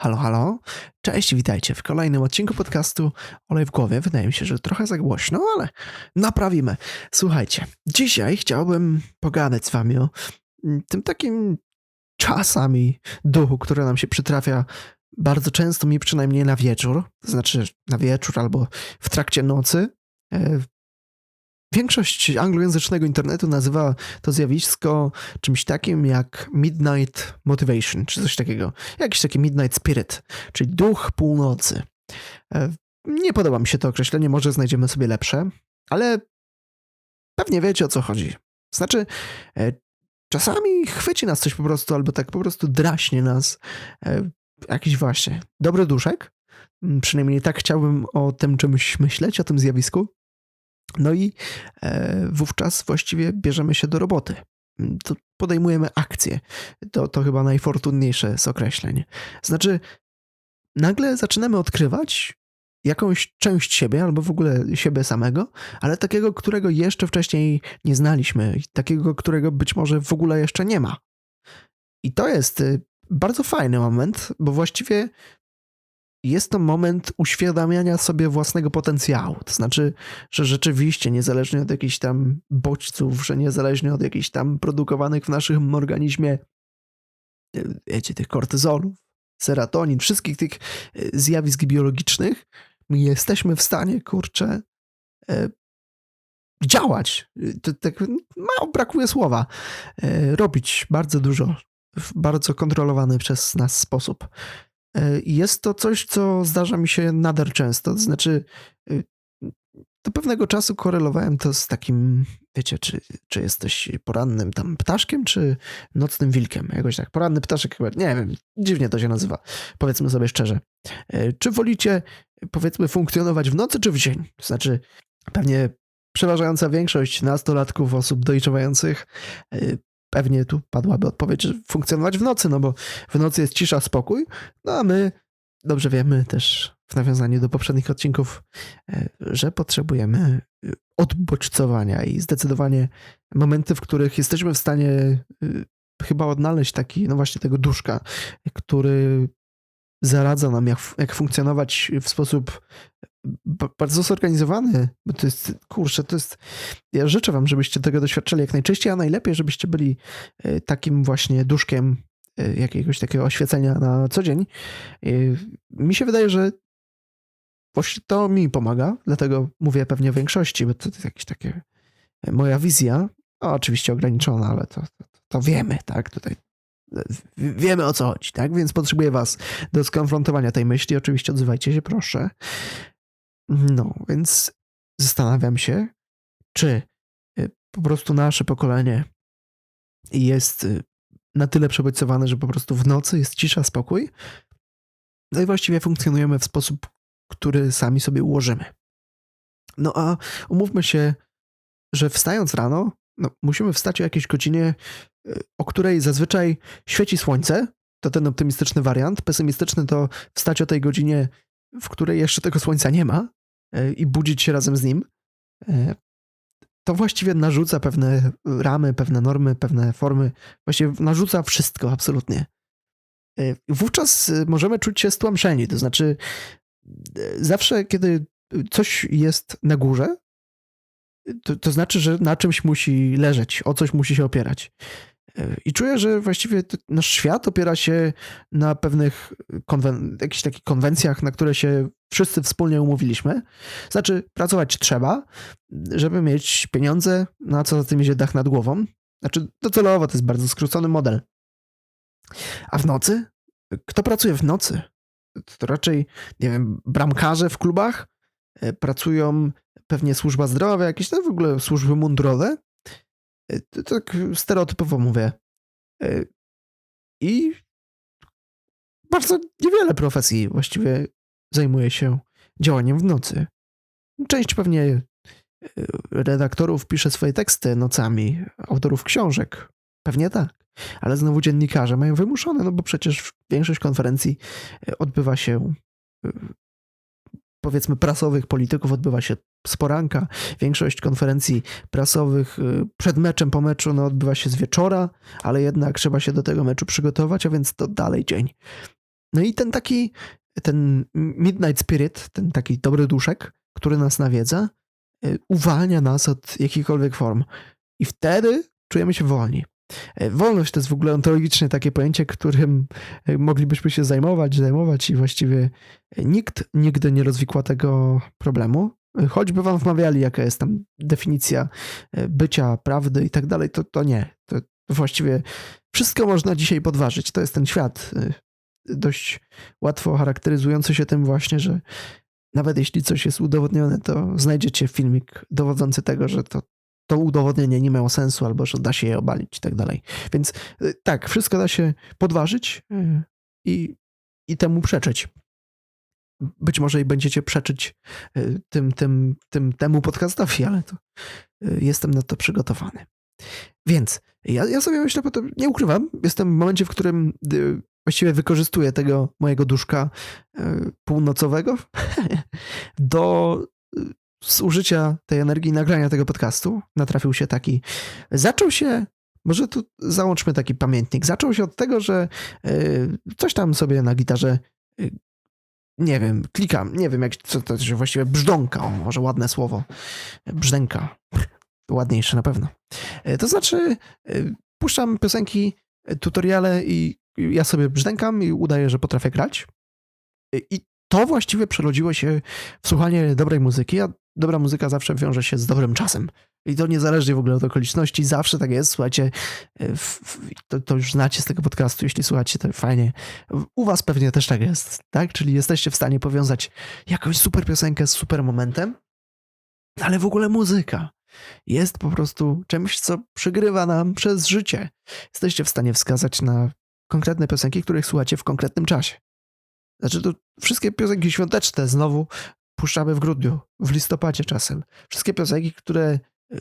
Halo, halo. Cześć, witajcie w kolejnym odcinku podcastu Olej w głowie. Wydaje mi się, że trochę za głośno, ale naprawimy. Słuchajcie, dzisiaj chciałbym pogadać z wami o mm, tym takim czasami duchu, który nam się przytrafia bardzo często, mi przynajmniej na wieczór, to znaczy na wieczór albo w trakcie nocy. Większość anglojęzycznego internetu nazywa to zjawisko czymś takim jak Midnight Motivation, czy coś takiego. Jakiś taki Midnight Spirit, czyli duch północy. E, Nie podoba mi się to określenie, może znajdziemy sobie lepsze, ale pewnie wiecie o co chodzi. Znaczy, e, czasami chwyci nas coś po prostu, albo tak po prostu draśnie nas e, jakiś właśnie dobry duszek. Mm, Przynajmniej tak chciałbym o tym czymś myśleć, o tym zjawisku. No i e, wówczas właściwie bierzemy się do roboty. To podejmujemy akcję. To, to chyba najfortunniejsze z określeń. Znaczy, nagle zaczynamy odkrywać jakąś część siebie, albo w ogóle siebie samego, ale takiego, którego jeszcze wcześniej nie znaliśmy, takiego, którego być może w ogóle jeszcze nie ma. I to jest y, bardzo fajny moment, bo właściwie jest to moment uświadamiania sobie własnego potencjału. To znaczy, że rzeczywiście, niezależnie od jakichś tam bodźców, że niezależnie od jakichś tam produkowanych w naszym organizmie, e, wiecie, tych kortyzolów, serotonin, wszystkich tych e, zjawisk biologicznych, my jesteśmy w stanie, kurczę, e, działać. Tak mało brakuje słowa. Robić bardzo dużo w bardzo kontrolowany przez nas sposób. E, Jest to coś, co zdarza mi się nader często. To znaczy, y, do pewnego czasu korelowałem to z takim, wiecie, czy, czy jesteś porannym tam ptaszkiem, czy nocnym wilkiem. Jakoś tak. Poranny ptaszek chyba, nie wiem, dziwnie to się nazywa. Powiedzmy sobie szczerze. E, Czy wolicie, powiedzmy, funkcjonować w nocy, czy w dzień? To znaczy, pewnie przeważająca większość nastolatków, osób dojrzewających, e, pewnie tu padłaby odpowiedź, że funkcjonować w nocy, no bo w nocy jest cisza, spokój, no a my dobrze wiemy też w nawiązaniu do poprzednich odcinków, e, że potrzebujemy e, odbodźcowania i zdecydowanie momenty, w których jesteśmy w stanie e, chyba odnaleźć taki, no właśnie tego duszka, który zaradza nam, jak, jak funkcjonować w sposób ba- bardzo zorganizowany, bo to jest, kurczę, to jest, ja życzę wam, żebyście tego doświadczali jak najczęściej, a najlepiej, żebyście byli e, takim właśnie duszkiem e, jakiegoś takiego oświecenia na co dzień. E, Mi się wydaje, że właśnie to mi pomaga, dlatego mówię pewnie o większości, bo to jest jakieś takie moja wizja, no, oczywiście ograniczona, ale to, to, to wiemy, tak, tutaj wiemy o co chodzi, tak, więc potrzebuję was do skonfrontowania tej myśli, oczywiście odzywajcie się, proszę. No, więc zastanawiam się, czy y, po prostu nasze pokolenie jest y, na tyle przebodźcowane, że po prostu w nocy jest cisza, spokój. No i właściwie funkcjonujemy w sposób, który sami sobie ułożymy. No a umówmy się, że wstając rano, no, musimy wstać o jakiejś godzinie, y, o której zazwyczaj świeci słońce. To ten optymistyczny wariant. Pesymistyczny to wstać o tej godzinie, w której jeszcze tego słońca nie ma y, i budzić się razem z nim. Y, To właściwie narzuca pewne ramy, pewne normy, pewne formy. Właściwie narzuca wszystko, absolutnie. Wówczas możemy czuć się stłamszeni. To znaczy, zawsze, kiedy coś jest na górze, to, to znaczy, że na czymś musi leżeć, o coś musi się opierać. E, I czuję, że właściwie nasz świat opiera się na pewnych konwen- jakichś takich konwencjach, na które się wszyscy wspólnie umówiliśmy. Znaczy, pracować trzeba, żeby mieć pieniądze, na co za tym idzie dach nad głową. Znaczy, docelowo to jest bardzo skrócony model. A w nocy? Kto pracuje w nocy? To raczej, nie wiem, bramkarze w klubach e, pracują pewnie służba zdrowia, jakieś no w ogóle służby mundurowe. E, To tak stereotypowo mówię. E, I bardzo niewiele profesji właściwie zajmuje się działaniem w nocy. Część pewnie e, redaktorów pisze swoje teksty nocami, autorów książek. Pewnie tak. Ale znowu dziennikarze mają wymuszone, no bo przecież większość konferencji odbywa się powiedzmy prasowych polityków odbywa się z poranka. Większość konferencji prasowych y, przed meczem, po meczu no, odbywa się z wieczora, ale jednak trzeba się do tego meczu przygotować, a więc to dalej dzień. No i ten taki, ten Midnight Spirit, ten taki dobry duszek, który nas nawiedza, y, uwalnia nas od jakichkolwiek form. I wtedy czujemy się wolni. E, wolność to jest w ogóle ontologiczne takie pojęcie, którym e, moglibyśmy się zajmować, zajmować i właściwie nikt nigdy nie rozwikła tego problemu. Choćby wam wmawiali, jaka jest tam definicja e, bycia, prawdy i tak dalej, to, to nie. To właściwie wszystko można dzisiaj podważyć. To jest ten świat dość łatwo charakteryzujący się tym właśnie, że nawet jeśli coś jest udowodnione, to znajdziecie filmik dowodzący tego, że to to udowodnienie nie miało sensu, albo że da się je obalić i tak dalej. Więc y, tak, wszystko da się podważyć y, i, i temu przeczyć. Być może i będziecie przeczyć y, tym, tym, tym temu podcastowi, ale to jestem na to przygotowany. Więc ja, ja sobie myślę, potem nie ukrywam, jestem w momencie, w którym właściwie wykorzystuję tego mojego duszka północowego do z użycia tej energii nagrania tego podcastu natrafił się taki. Zaczął się. Może tu załączmy taki pamiętnik. Zaczął się od tego, że yy, coś tam sobie na gitarze. Yy, nie wiem, klikam, nie wiem, jak co to się właściwie brzdąka, o, może ładne słowo. Brzdęka. Ładniejsze na pewno. Yy, to znaczy, puszczam piosenki, tutoriale i ja sobie brzdękam i udaję, że potrafię grać. I to właściwie przerodziło się w słuchanie dobrej muzyki, a dobra muzyka zawsze wiąże się z dobrym czasem. I to niezależnie w ogóle od okoliczności, zawsze tak jest. Słuchajcie, e, to, to, już znacie z tego podcastu, jeśli słuchacie, to fajnie. U was pewnie też tak jest, tak? Czyli jesteście w stanie powiązać jakąś super piosenkę z super momentem, ale w ogóle muzyka jest po prostu czymś, co przygrywa nam przez życie. Jesteście w stanie wskazać na konkretne piosenki, których słuchacie w konkretnym czasie. Znaczy, to wszystkie piosenki świąteczne znowu puszczamy w grudniu, w listopadzie czasem. Wszystkie piosenki, które e,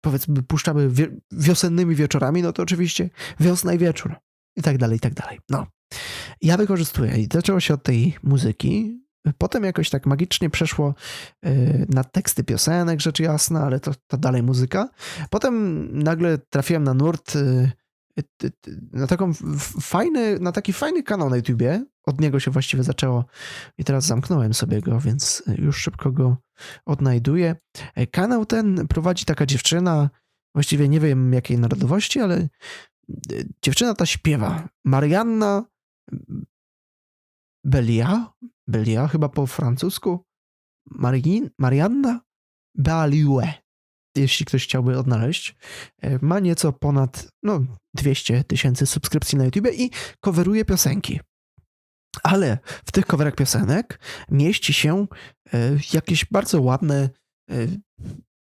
powiedzmy puszczamy wiosennymi wieczorami, no to oczywiście wiosna i wieczór i tak dalej, i tak dalej. No. Ja wykorzystuję i zaczęło się od tej muzyki, Potem jakoś tak magicznie przeszło e, na teksty piosenek, rzecz jasna, ale to, to dalej muzyka. Potem nagle trafiłem na nurt e, na, taką fajny, na taki fajny kanał na YouTubie. Od niego się właściwie zaczęło i teraz zamknąłem sobie go, więc już szybko go odnajduję. Kanał ten prowadzi taka dziewczyna, właściwie nie wiem jakiej narodowości, ale dziewczyna ta śpiewa. Marianna Belia, Belia chyba po francusku. Marianna Baliue jeśli ktoś chciałby odnaleźć, e, ma nieco ponad no, 200 tysięcy subskrypcji na YouTube i coveruje piosenki. Ale w tych coverach piosenek mieści się e, jakieś bardzo ładne, e,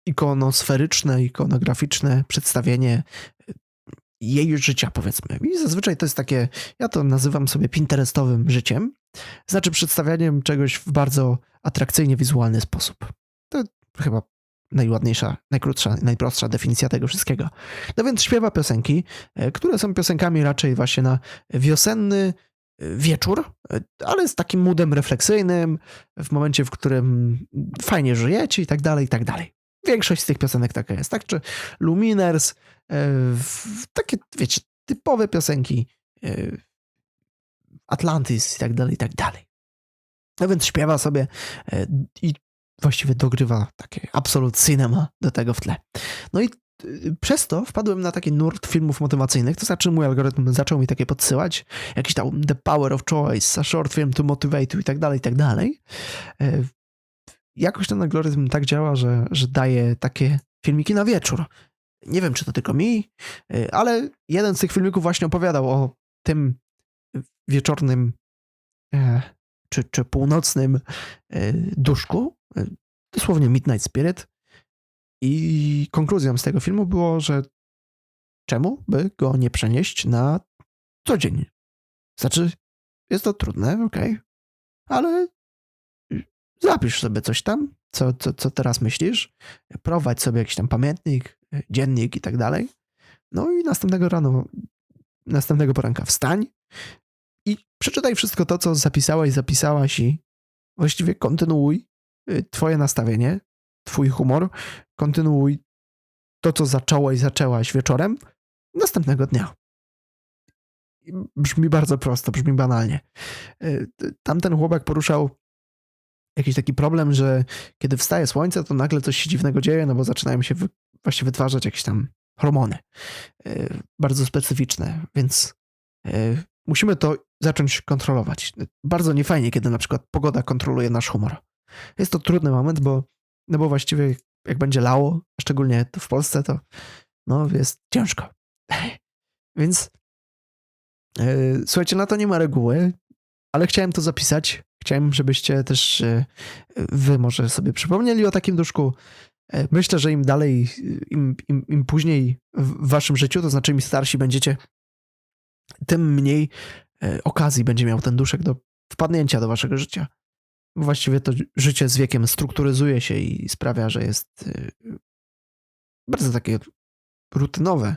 ikonosferyczne, ikonograficzne przedstawienie jej życia, powiedzmy. I zazwyczaj to jest takie, ja to nazywam sobie pinterestowym życiem, znaczy przedstawianiem czegoś w bardzo atrakcyjnie wizualny sposób. To chyba najładniejsza, najkrótsza, najprostsza definicja tego wszystkiego. No więc śpiewa piosenki, e, które są piosenkami raczej właśnie na wiosenny e, wieczór, e, ale z takim moodem refleksyjnym, w momencie, w którym fajnie żyjecie i tak dalej, i tak dalej. Większość z tych piosenek taka jest, tak? Czy Luminers, takie, wiecie, typowe piosenki Atlantis i tak dalej, i tak dalej. No więc śpiewa sobie i właściwie dogrywa takie absolut cinema do tego w tle. No i y, przez to wpadłem na taki nurt filmów motywacyjnych, to znaczy mój algorytm zaczął mi takie podsyłać, jakiś tam The Power of Choice, a short film to motivate i tak dalej, i tak dalej. E, jakoś ten algorytm tak działa, że, że daje takie filmiki na wieczór. Nie wiem, czy to tylko mi, e, ale jeden z tych filmików właśnie opowiadał o tym wieczornym e, czy, czy północnym duszku, dosłownie Midnight Spirit. I konkluzją z tego filmu było, że czemu by go nie przenieść na co dzień? Znaczy, jest to trudne, ok, ale zapisz sobie coś tam, co, co, co teraz myślisz, prowadź sobie jakiś tam pamiętnik, dziennik i tak dalej. No i następnego rano, następnego poranka wstań i przeczytaj wszystko to, co zapisałeś, zapisałaś i właściwie kontynuuj twoje nastawienie, twój humor, kontynuuj to, co zacząłeś, zaczęłaś wieczorem następnego dnia. brzmi bardzo prosto, brzmi banalnie. Y, Tamten chłopak poruszał jakiś taki problem, że kiedy wstaje słońce, to nagle coś się dziwnego dzieje, no bo zaczynają się właśnie wytwarzać jakieś tam hormony. y, Bardzo specyficzne, więc y, musimy to zacząć kontrolować. Bardzo niefajnie, kiedy na przykład pogoda kontroluje nasz humor. Jest to trudny moment, bo, no bo właściwie jak będzie lało, szczególnie w Polsce, to no jest ciężko. Więc yy, słuchajcie, na to nie ma reguły, ale chciałem to zapisać. Chciałem, żebyście też yy, wy może sobie przypomnieli o takim duszku. Yy, Myślę, że im dalej, im, im, im później w waszym życiu, to znaczy im starsi będziecie, tym mniej okazji będzie miał ten duszek do wpadnięcia do waszego życia. Właściwie to życie z wiekiem strukturyzuje się i sprawia, że jest yy, bardzo takie rutynowe.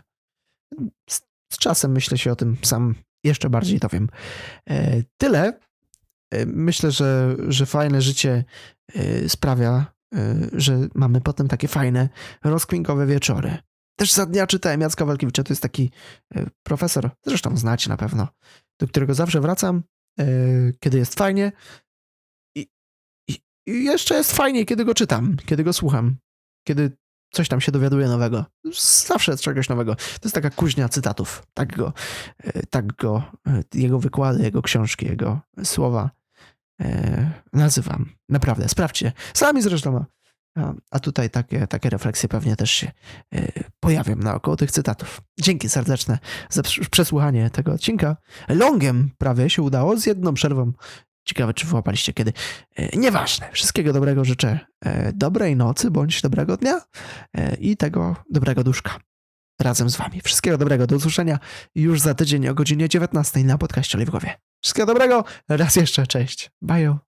Z, z czasem myślę się o tym sam jeszcze bardziej dowiem. E, Tyle. E, Myślę, że, że fajne życie e, sprawia, e, że mamy potem takie fajne, rozkwinkowe wieczory. Też za dnia czytałem Jacka Walkiewicza, to jest taki profesor, zresztą znacie na pewno, do którego zawsze wracam, kiedy jest fajnie i, jeszcze jest fajnie, kiedy go czytam, kiedy go słucham, kiedy coś tam się dowiaduje nowego. Zawsze jest czegoś nowego. To jest taka kuźnia cytatów. Tak go, e, tak go e, jego wykłady, jego książki, jego słowa e, nazywam. Naprawdę, sprawdźcie. Sami zresztą. A, tutaj takie, takie refleksje pewnie też się pojawią naokoło tych cytatów. Dzięki serdeczne za przesłuchanie tego odcinka. Longiem prawie się udało, z jedną przerwą. Ciekawe, czy wyłapaliście kiedy. E, Nieważne. Wszystkiego dobrego życzę. E, Dobrej nocy bądź dobrego dnia e, i tego dobrego duszka razem z wami. Wszystkiego dobrego. Do usłyszenia już za tydzień o godzinie 19 na podcaście Oliwkowie. Wszystkiego dobrego. Raz jeszcze. Cześć. Bye.